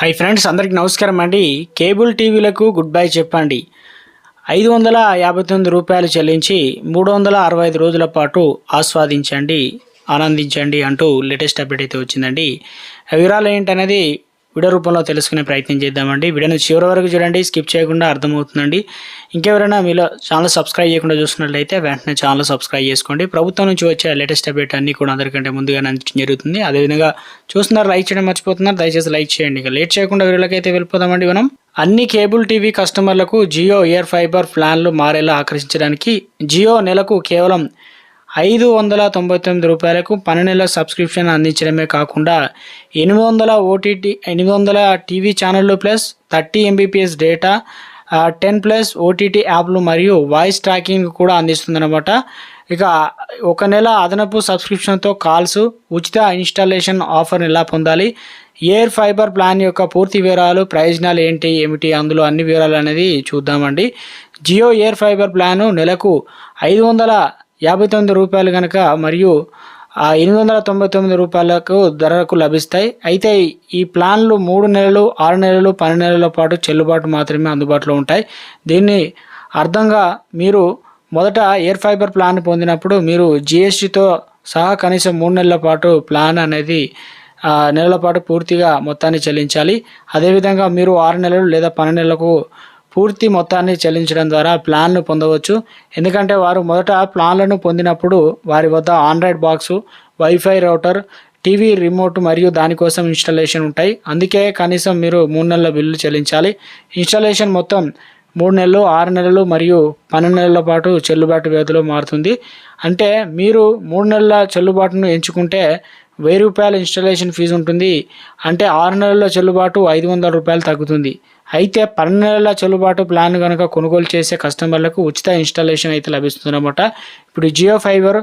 Hi friends అందరికీ నమస్కారం అండి. కేబుల్ టీవీలకు గుడ్ బై చెప్పండి. ఐదు వందల యాభై తొమ్మిది రూపాయలు చెల్లించి మూడు వందల అరవై ఐదు రోజుల పాటు ఆస్వాదించండి ఆనందించండి అంటూ లేటెస్ట్ అప్డేట్ అయితే వచ్చిందండి. వివరాలు ఏంటనేది వీడియో రూపంలో తెలుసుకునే ప్రయత్నం చేద్దామండి. వీడియోని చివరి వరకు చూడండి. స్కిప్ చేయకుండా అర్థమవుతుందండి. ఇంకెవరైనా మీలో ఛానల్ సబ్స్క్రైబ్ చేయకుండా చూస్తున్నట్లయితే వెంటనే ఛానల్ సబ్స్క్రైబ్ చేసుకోండి. ప్రభుత్వం నుంచి వచ్చే లేటెస్ట్ అప్డేట్ అన్ని కూడా అందరికంటే ముందుగా అందించడం జరుగుతుంది. అదేవిధంగా చూస్తున్నారు లైక్ చేయడం మర్చిపోతున్నారు దయచేసి లైక్ చేయండి. ఇక లేట్ చేయకుండా వీడియోలకి అయితే వెళ్ళిపోదామండి మనం. అన్ని కేబుల్ టీవీ కస్టమర్లకు జియో ఇయర్ ఫైబర్ ప్లాన్లు మారేలా ఆకర్షించడానికి జియో నెలకు కేవలం ఐదు వందల తొంభై తొమ్మిది రూపాయలకు పని నెల సబ్స్క్రిప్షన్ అందించడమే కాకుండా ఎనిమిది వందల ఓటీటీ ఎనిమిది వందల టీవీ ఛానళ్ళు plus thirty Mbps data ten plus OTT యాప్లు మరియు వాయిస్ ట్రాకింగ్ కూడా అందిస్తుందన్నమాట. ఇక ఒక నెల అదనపు సబ్స్క్రిప్షన్తో కాల్స్ ఉచిత ఇన్స్టాలేషన్ ఆఫర్ని ఎలా పొందాలి? ఎయిర్ ఫైబర్ ప్లాన్ యొక్క పూర్తి వివరాలు ప్రయోజనాలు ఏంటి ఏమిటి అందులో అన్ని వివరాలు అనేది చూద్దామండి. జియో ఎయిర్ ఫైబర్ ప్లాను నెలకు ఐదు వందల యాభై తొమ్మిది రూపాయలు కనుక మరియు ఆ ఎనిమిది వందల తొంభై తొమ్మిది రూపాయలకు ధరకు లభిస్తాయి. అయితే ఈ ప్లాన్లు మూడు నెలలు ఆరు నెలలు పన్నెండు నెలల పాటు చెల్లుబాటు మాత్రమే అందుబాటులో ఉంటాయి. దీన్ని అర్థంగా మీరు మొదట ఎయిర్ ఫైబర్ ప్లాన్ పొందినప్పుడు మీరు జిఎస్టితో సహా కనీసం మూడు నెలల పాటు ప్లాన్ అనేది నెలల పాటు పూర్తిగా మొత్తాన్ని చెల్లించాలి. అదేవిధంగా మీరు ఆరు నెలలు లేదా పన్నెండు నెలలకు పూర్తి మొత్తాన్ని చెల్లించడం ద్వారా ప్లాన్ను పొందవచ్చు. ఎందుకంటే వారు మొదట ప్లాన్లను పొందినప్పుడు వారి వద్ద Android box WiFi router TV remote మరియు దానికోసం ఇన్స్టాలేషన్ ఉంటాయి. అందుకే కనీసం మీరు మూడు నెలల బిల్లు చెల్లించాలి. ఇన్స్టాలేషన్ మొత్తం మూడు నెలలు ఆరు నెలలు మరియు పన్నెండు నెలల పాటు చెల్లుబాటు వ్యవధిలో మారుతుంది. అంటే మీరు మూడు నెలల చెల్లుబాటును ఎంచుకుంటే వెయ్యి రూపాయల ఇన్స్టాలేషన్ ఫీజు ఉంటుంది. అంటే ఆరు నెలల చెల్లుబాటు ఐదు వందల రూపాయలు తగ్గుతుంది. అయితే పన్నెండు నెలల చెల్లుబాటు ప్లాన్ కనుక కొనుగోలు చేసే కస్టమర్లకు ఉచిత ఇన్స్టాలేషన్ అయితే లభిస్తుంది అనమాట ఇప్పుడు జియో ఫైబర్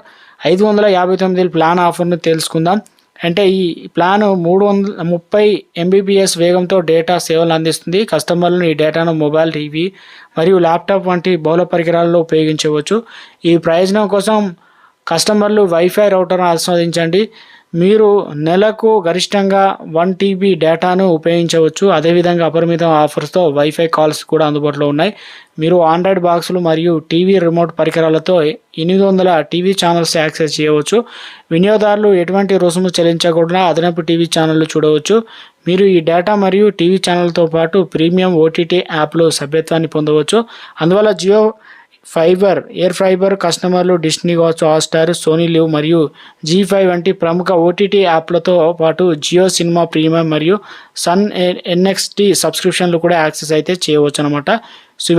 ఐదు వందల యాభై తొమ్మిది ప్లాన్ ఆఫర్ను తెలుసుకుందాం. అంటే ఈ ప్లాన్ మూడు వందల ముప్పై ఎంబీబీఎస్ వేగంతో డేటా సేవలు అందిస్తుంది. కస్టమర్లను ఈ డేటాను మొబైల్ టీవీ మరియు ల్యాప్టాప్ వంటి బహుళ పరికరాల్లో ఉపయోగించవచ్చు. ఈ ప్రయోజనం కోసం కస్టమర్లు వైఫై రౌటర్ను ఆస్వాదించండి. మీరు నెలకు గరిష్టంగా వన్ టీబీ డేటాను ఉపయోగించవచ్చు. అదేవిధంగా అపరిమిత ఆఫర్స్తో వైఫై కాల్స్ కూడా అందుబాటులో ఉన్నాయి. మీరు ఆండ్రాయిడ్ బాక్సులు మరియు టీవీ రిమోట్ పరికరాలతో ఎనిమిది వందల టీవీ ఛానల్స్ యాక్సెస్ చేయవచ్చు. వినియోగదారులు ఎటువంటి రుసుము చెల్లించకుండా అదనపు టీవీ ఛానళ్ళు చూడవచ్చు. మీరు ఈ డేటా మరియు టీవీ ఛానల్తో పాటు ప్రీమియం ఓటీటీ యాప్లో సభ్యత్వాన్ని పొందవచ్చు. అందువల్ల జియో ఫైబర్ ఎయిర్ ఫైబర్ కస్టమర్లు Disney watch Hotstar Sony Liv మరియు జీ ఫైవ్ వంటి ప్రముఖ ఓటీటీ యాప్లతో పాటు జియో సినిమా ప్రీమియం మరియు సన్ ఎన్ఎక్స్టీ సబ్స్క్రిప్షన్లు కూడా యాక్సెస్ అయితే చేయవచ్చు అనమాట సో